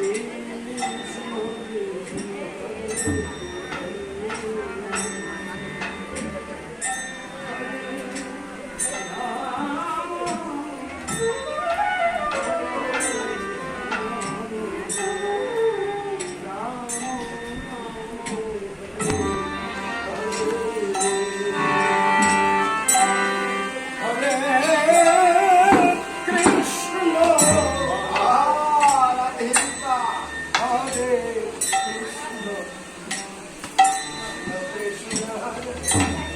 Thank you. そう。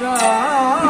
રામ